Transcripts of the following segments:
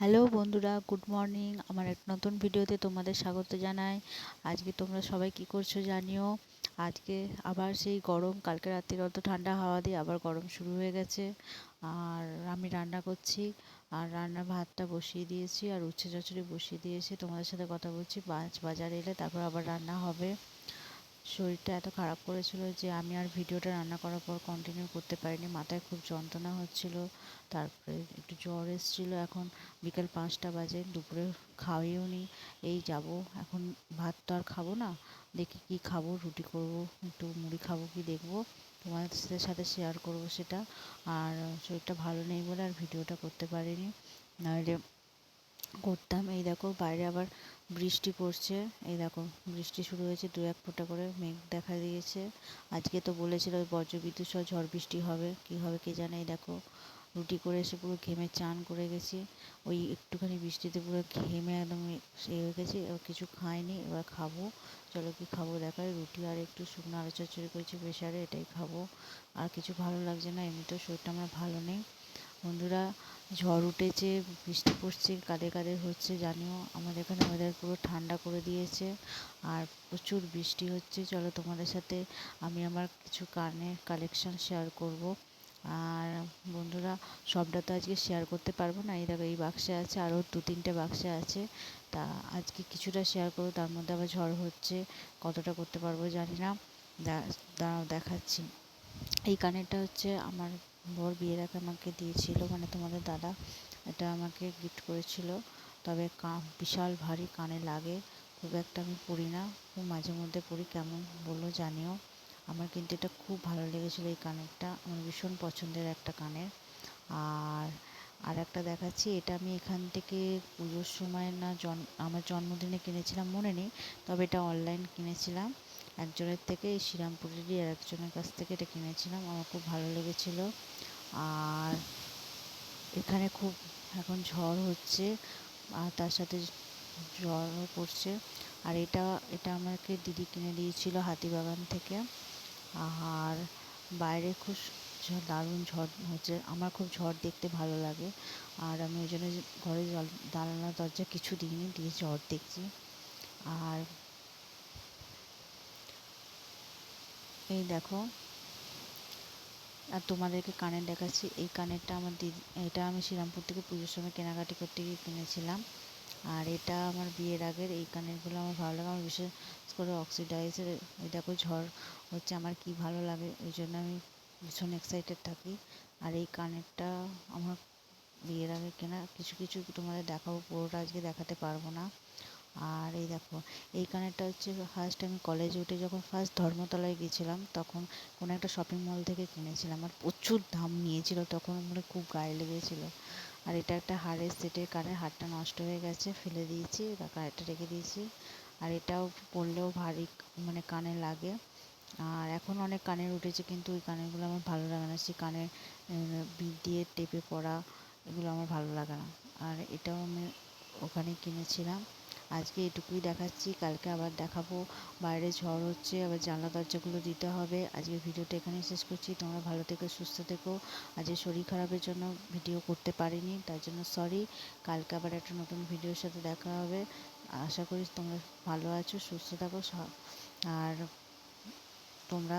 Hello বন্ধুরা, good morning. আমার এক নতুন ভিডিওতে তোমাদের স্বাগত জানাই। আজকে তোমরা সবাই কি করছ জানিও? আজকে আবার সেই গরম, কালকে রাত্রির অত ঠান্ডা হাওয়া দিয়ে আবার গরম শুরু হয়ে গেছে। আর আমি রান্না করছি। আর রান্নার ভাতটা বসিয়ে দিয়েছি আর উচ্ছে চচড়ি বসিয়ে দিয়েছি তোমাদের সাথে কথা বলছি। মাছ বাজার এলে তারপর আবার রান্না হবে। শরীরটা এত খারাপ করেছিল যে আমি আর ভিডিওটা রান্না করার পর কন্টিনিউ করতে পারিনি। মাথায় খুব যন্ত্রণা হচ্ছিল, তারপরে একটু জ্বর এসেছিল। এখন বিকেল পাঁচটা বাজে, দুপুরে খাওয়াইও নি। এই যাব, এখন ভাত তো আর খাব না। দেখি কি খাব, রুটি করব, একটু মুড়ি খাব কি দেখব। তোমাদের সাথে শেয়ার করব সেটা। আর শরীরটা ভালো নেই বলে আর ভিডিওটা করতে পারিনি। নাহলে করতাম। এই দেখো, বাইরে আবার বৃষ্টি পড়ছে। এই দেখো, বৃষ্টি শুরু হয়েছে, দু এক ফোঁটা করে মেঘ দেখা দিয়েছে। আজকে তো বলেছিল বজ্রবিদ্যুৎ সহ ঝড় বৃষ্টি হবে, কি হবে কে জানে, এই দেখো, রুটি করে এসে পুরো ঘেমে চান করে গেছি। ওই একটুখানি বৃষ্টিতে পুরো ঘেমে একদম সে হয়ে গেছি, এবার কিছু খাইনি, এবার খাব। চলো কি খাব দেখায় রুটি আর একটু শুকনো আলু চচ্চড়ি করেছি প্রেশারে এটাই খাব। আর কিছু ভালো লাগছে না, এমনিতেও শরীরটা আমার ভালো নেই। বন্ধুরা, ঝড় উঠেছে, বৃষ্টি পড়ছে, কাদে কাদে হচ্ছে, জানিও, আমাদের এখানে ওয়েদার পুরো ঠান্ডা করে দিয়েছে, আর প্রচুর বৃষ্টি হচ্ছে। চলো তোমাদের সাথে আমি আমার কিছু কানের কালেকশন শেয়ার করব। আর বন্ধুরা, সবটা তো আজকে শেয়ার করতে পারব না। এই দেখো, এই বাক্সে আছে আরও দু তিনটে বাক্সে আছে। তা আজকে কিছুটা শেয়ার করব, তার মধ্যে আবার ঝড় হচ্ছে, কতটা করতে পারব জানি না। দাঁড়াও, দেখাচ্ছি। এই কানেরটা হচ্ছে আমার বর বিয়ের আগে আমাকে দিয়েছিল মানে তোমাদের দাদা, এটা আমাকে গিফট করেছিল। তবে কা বিশাল ভারী কানে লাগে, খুব একটা আমি পরি না, খুব মাঝে মধ্যে পরি, কেমন বলল জানিও। আমার কিন্তু এটা খুব ভালো লেগেছিলো এই কানেরটা, আমার ভীষণ পছন্দের একটা কানের। আর আর একটা দেখাচ্ছি, এটা আমি এখান থেকে পুজোর সময় না জন, আমার জন্মদিনে কিনেছিলাম, মনে নেই, তবে এটা অনলাইন কিনেছিলাম। একজনের থেকে এই শ্রীরামপুরেরই আর একজনের কাছ থেকে এটা কিনেছিলাম। আমার খুব ভালো লেগেছিলো। আর এখানে খুব এখন ঝড় হচ্ছে আর তার সাথে ঝড়ও পড়ছে। আর এটা এটা আমাকে দিদি কিনে দিয়েছিল হাতিবাগান থেকে। আর বাইরে খুব দারুণ ঝড় হচ্ছে। আমার খুব ঝড় দেখতে ভালো লাগে। আর আমি ওই জন্য ঘরে জল জানালা দরজা কিছু দিইনি, দিয়ে ঝড় দেখছি। আর এই দেখো। আর তোমাদেরকে কানের দেখাচ্ছি, এই কানেরটা আমার দিদি, এটা আমি শ্রীরামপুর থেকে পুজোর সময় কেনাকাটি করতে গিয়ে কিনেছিলাম। আর এটা আমার বিয়ের আগের, এই কানেরগুলো আমার ভালো লাগে। আমার বিশেষ করে অক্সিডাইজের এই দেখো ঝড় হচ্ছে, আমার কি ভালো লাগে, ওই জন্য আমি ভীষণ এক্সাইটেড থাকি। আর এই কানেরটা আমার বিয়ের আগে কেনা, কিছু কিছু তোমাদের দেখাবো, পুরোটা আজকে দেখাতে পারব না। আর এই দেখো এই কানেরটা হচ্ছে ফার্স্ট আমি কলেজে উঠে যখন ফার্স্ট ধর্মতলায় গেছিলাম, তখন কোনো একটা শপিং মল থেকে কিনেছিলাম। আর প্রচুর দাম নিয়েছিল, তখন মানে খুব গায়ে লেগেছিলো। আর এটা একটা হাড়ের সেটের কানের হাড়টা নষ্ট হয়ে গেছে, ফেলে দিয়েছি কানেরটা রেখে দিয়েছি। আর এটাও পরলেও ভারী মানে কানে লাগে। আর এখন অনেক কানের উঠেছে, কিন্তু ওই কানেরগুলো আমার ভালো লাগে না। সেই কানের বিট দিয়ে টেপে পরা, এগুলো আমার ভালো লাগে না। আর এটাও আমি ওখানে কিনেছিলাম। আজকে এটুকুই দেখাচ্ছি, কালকে আবার দেখাবো। বাইরে ঝড় হচ্ছে, আবার জানলা দরজাগুলো দিতে হবে। আজকে ভিডিওটা এখানেই শেষ করছি। তোমরা ভালো থেকো, সুস্থ থেকো। আজকে শরীর খারাপের জন্য ভিডিও করতে পারিনি, তার জন্য সরি কালকে আবার একটা নতুন ভিডিওর সাথে দেখা হবে। আশা করি তোমরা ভালো আছো, সুস্থ থাকো আর তোমরা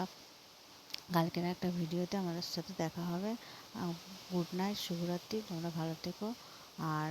কালকের একটা ভিডিওতে আমাদের সাথে দেখা হবে। গুড নাইট, শুভরাত্রি। তোমরা ভালো থেকো। আর